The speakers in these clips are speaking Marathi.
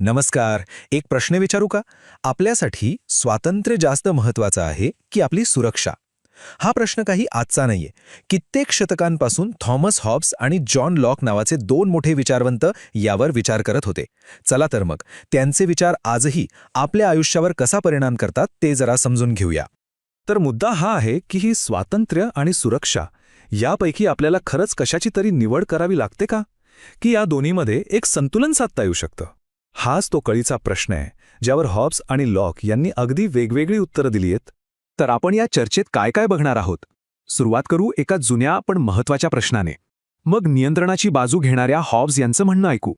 नमस्कार. एक प्रश्न विचारू का? आपल्यासाठी स्वातंत्र्य जास्त महत्वाचं आहे की आपली सुरक्षा? हा प्रश्न काही आजचा नाहीये. कित्येक शतकांपासून थॉमस हॉब्स आणि जॉन लॉक नावाचे दोन मोठे विचारवंत यावर विचार करत होते. चला तर मग त्यांचे विचार आजही आपल्या आयुष्यावर कसा परिणाम करतात ते जरा समजून घेऊया. तर मुद्दा हा आहे की ही स्वातंत्र्य आणि सुरक्षा यापैकी आपल्याला खरंच कशाची तरी निवड करावी लागते का? की या दोन्हीमध्ये एक संतुलन साधता येऊ शकतं? हाच तो कळीचा प्रश्न आहे ज्यावर हॉब्स आणि लॉक यांनी अगदी वेगवेगळी उत्तरं दिली आहेत. तर आपण या चर्चेत काय काय बघणार आहोत? सुरुवात करू एका जुन्या पण महत्त्वाच्या प्रश्नाने. मग नियंत्रणाची बाजू घेणाऱ्या हॉब्स यांचं म्हणणं ऐकू.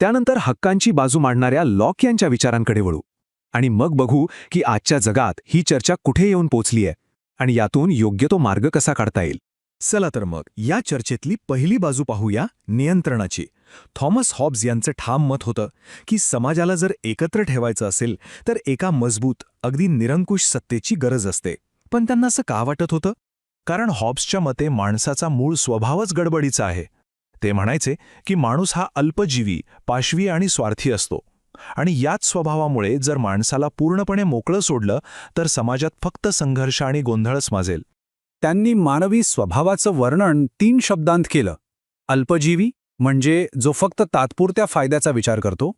त्यानंतर हक्कांची बाजू मांडणाऱ्या लॉक यांच्या विचारांकडे वळू. आणि मग बघू की आजच्या जगात ही चर्चा कुठे येऊन पोचली आहे आणि यातून योग्य तो मार्ग कसा काढता येईल. चला तर मग या चर्चेतली पहिली बाजू पाहूया नियंत्रणाची. थॉमस हॉब्स यांचं ठाम मत होतं की समाजाला जर एकत्र ठेवायचं असेल तर एका मजबूत अगदी निरंकुश सत्तेची गरज असते. पण त्यांना असं का वाटत होतं? कारण हॉब्सच्या मते माणसाचा मूळ स्वभावच गडबडीचा आहे. ते म्हणायचे की माणूस हा अल्पजीवी पाशवी आणि स्वार्थी असतो. आणि याच स्वभावामुळे जर माणसाला पूर्णपणे मोकळं सोडलं तर समाजात फक्त संघर्ष आणि गोंधळच माजेल. त्यांनी मानवी स्वभावाचं वर्णन तीन शब्दांत केलं. अल्पजीवी म्हणजे जो फक्त तात्पुरत्या फायद्याचा विचार करतो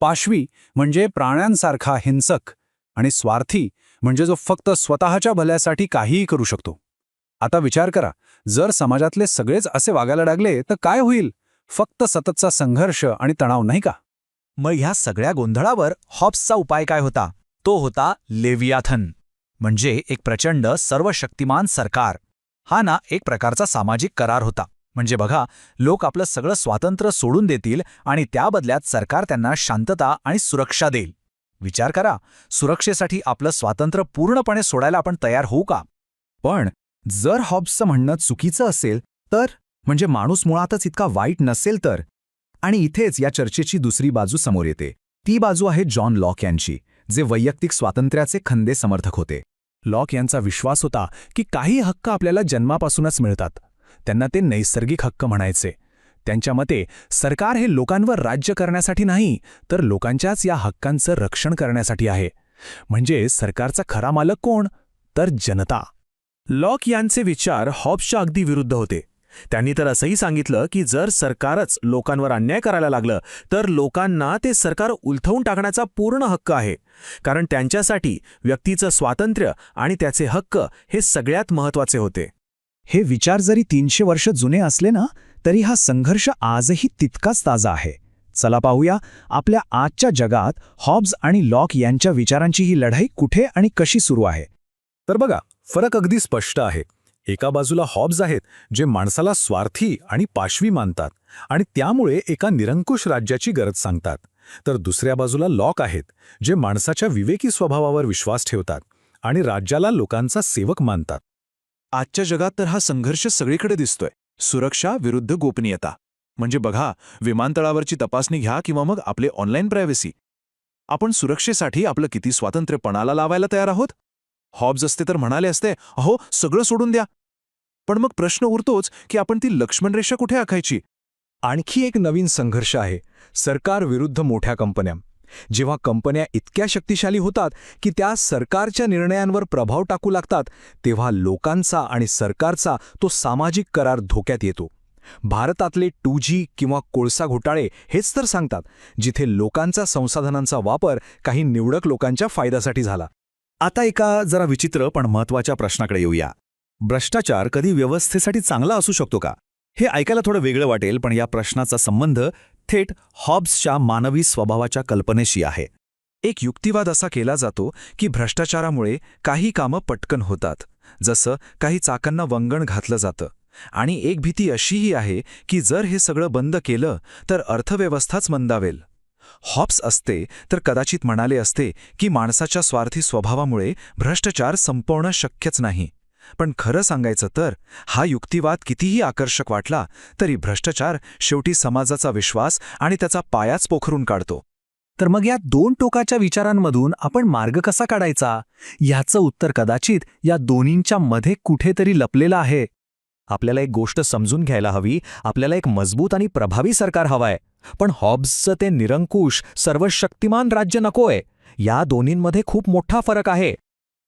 पाशवी म्हणजे प्राण्यांसारखा हिंसक आणि स्वार्थी म्हणजे जो फक्त स्वतःच्या भल्यासाठी काहीही करू शकतो. आता विचार करा जर समाजातले सगळेच असे वागायला लागले तर काय होईल? फक्त सततचा संघर्ष आणि तणाव नाही का? मग ह्या सगळ्या गोंधळावर हॉब्सचा उपाय काय होता? तो होता लेवियाथन म्हणजे एक प्रचंड सर्वशक्तिमान सरकार. हा ना एक प्रकारचा सामाजिक करार होता. म्हणजे बघा लोक आपलं सगळं स्वातंत्र्य सोडून देतील आणि त्याबदल्यात सरकार त्यांना शांतता आणि सुरक्षा देईल. विचार करा सुरक्षेसाठी आपलं स्वातंत्र्य पूर्णपणे सोडायला आपण तयार होऊ का? पण जर हॉब्सचं म्हणणं चुकीचं असेल तर? म्हणजे माणूस मुळातच इतका वाईट नसेल तर? आणि इथेच या चर्चेची दुसरी बाजू समोर येते. ती बाजू आहे जॉन लॉक यांची जे वैयक्तिक स्वातंत्र्याचे खंदे समर्थक होते. लॉक यांचा विश्वास होता की काही हक्क आपल्याला जन्मापासूनच मिळतात. त्यांना ते नैसर्गिक हक्क म्हणायचे. त्यांच्या मते सरकार हे लोकांवर राज्य करण्यासाठी नाही तर लोकांच्याच या हक्कांचं रक्षण करण्यासाठी आहे. म्हणजे सरकारचा खरा मालक कोण? तर जनता. लॉक यांचे विचार हॉब्सच्या अगदी विरुद्ध होते. त्यांनी तर असंही सांगितलं की जर सरकारच लोकांवर अन्याय करायला लागलं तर लोकांना ते सरकार उलथवून टाकण्याचा पूर्ण हक्क आहे. कारण त्यांच्यासाठी व्यक्तीचं स्वातंत्र्य आणि त्याचे हक्क हे सगळ्यात महत्त्वाचे होते. हे विचार जरी तीनशे वर्ष जुने असले ना तरी हा संघर्ष आजही तितकाच ताजा आहे. चला पाहूया आपल्या आजच्या जगात हॉब्स आणि लॉक यांच्या विचारांची ही लढाई कुठे आणि कशी सुरू आहे. तर बघा फरक अगदी स्पष्ट आहे. एका बाजूला हॉब्स आहेत जे माणसाला स्वार्थी आणि पाशवी मानतात आणि त्यामुळे एका निरंकुश राज्याची गरज सांगतात. तर दुसऱ्या बाजूला लॉक आहेत जे माणसाच्या विवेकी स्वभावावर विश्वास ठेवतात आणि राज्याला लोकांचा सेवक मानतात. आजच्या जगात तर हा संघर्ष सगळीकडे दिसतोय. सुरक्षा विरुद्ध गोपनीयता. म्हणजे बघा विमानतळावरची तपासणी घ्या किंवा मग आपले ऑनलाईन प्रायव्हसी. आपण सुरक्षेसाठी आपलं किती स्वातंत्र्य पणाला लावायला तयार आहोत? हॉब्ज असते तर म्हणाले असते अहो सगळं सोडून द्या. पण मग प्रश्न उरतोच की आपण ती लक्ष्मणरेषा कुठे आखायची? आणखी एक नवीन संघर्ष आहे. सरकार विरुद्ध मोठ्या कंपन्या. जेव्हा कंपन्या इतक्या शक्तिशाली होतात की त्या सरकारच्या निर्णयांवर प्रभाव टाकू लागतात तेव्हा लोकांचा आणि सरकारचा तो सामाजिक करार धोक्यात येतो. भारतातले टू जी किंवा कोळसा घोटाळे हेच तर सांगतात जिथे लोकांचा संसाधनांचा वापर काही निवडक लोकांच्या फायद्यासाठी झाला. आता एका जरा विचित्र पण महत्त्वाच्या प्रश्नाकडे येऊया. भ्रष्टाचार कधी व्यवस्थेसाठी चांगला असू शकतो का? हे ऐकायला थोडं वेगळं वाटेल पण या प्रश्नाचा संबंध थेट हॉब्सच्या मानवी स्वभावाच्या कल्पनेशी आहे. एक युक्तिवाद असा केला जातो की भ्रष्टाचारामुळे काही कामं पटकन होतात जसं काही चाकांना वंगण घातलं जातं. आणि एक भीती अशीही आहे की जर हे सगळं बंद केलं तर अर्थव्यवस्थाच मंदावेल. हॉप्स असते तर कदाचित म्हणाले असते की माणसाच्या स्वार्थी स्वभावामुळे भ्रष्टाचार संपवणं शक्यच नाही. पण खरं सांगायचं तर हा युक्तिवाद कितीही आकर्षक वाटला तरी भ्रष्टाचार शेवटी समाजाचा विश्वास आणि त्याचा पायाच पोखरून काढतो. तर मग या दोन टोकाच्या विचारांमधून आपण मार्ग कसा काढायचा? याचं उत्तर कदाचित या दोन्हींच्या मध्ये कुठेतरी लपलेलं आहे. आपल्याला एक गोष्ट समजून घ्यायला हवी आपल्याला एक मजबूत आणि प्रभावी सरकार हवाय. पण हॉब्सचं ते निरंकुश सर्वशक्तिमान राज्य नकोय. या दोन्हींमध्ये खूप मोठा फरक आहे.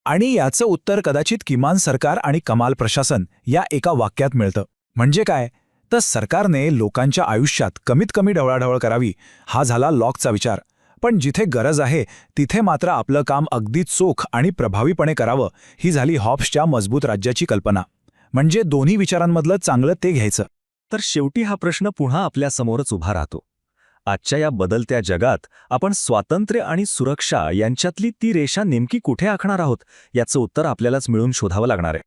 आणि याचं उत्तर कदाचित किमान सरकार आणि कमाल प्रशासन या एका वाक्यात मिळतं. म्हणजे काय? तर सरकारने लोकांच्या आयुष्यात कमीत कमी ढवळाढवळ करावी हा झाला लॉकचा विचार. पण जिथे गरज आहे तिथे मात्र आपलं काम अगदी चोख आणि प्रभावीपणे करावं ही झाली हॉब्सच्या मजबूत राज्याची कल्पना. म्हणजे दोन्ही विचारांमधलं चांगलं ते घ्यायचं. तर शेवटी हा प्रश्न पुन्हा आपल्यासमोरच उभा राहतो. आजच्या या बदलत्या जगात आपण स्वातंत्र्य आणि सुरक्षा यांच्यातली ती रेषा नेमकी कुठे आखणार आहोत? याचं उत्तर आपल्यालाच मिळून शोधावं लागणार आहे.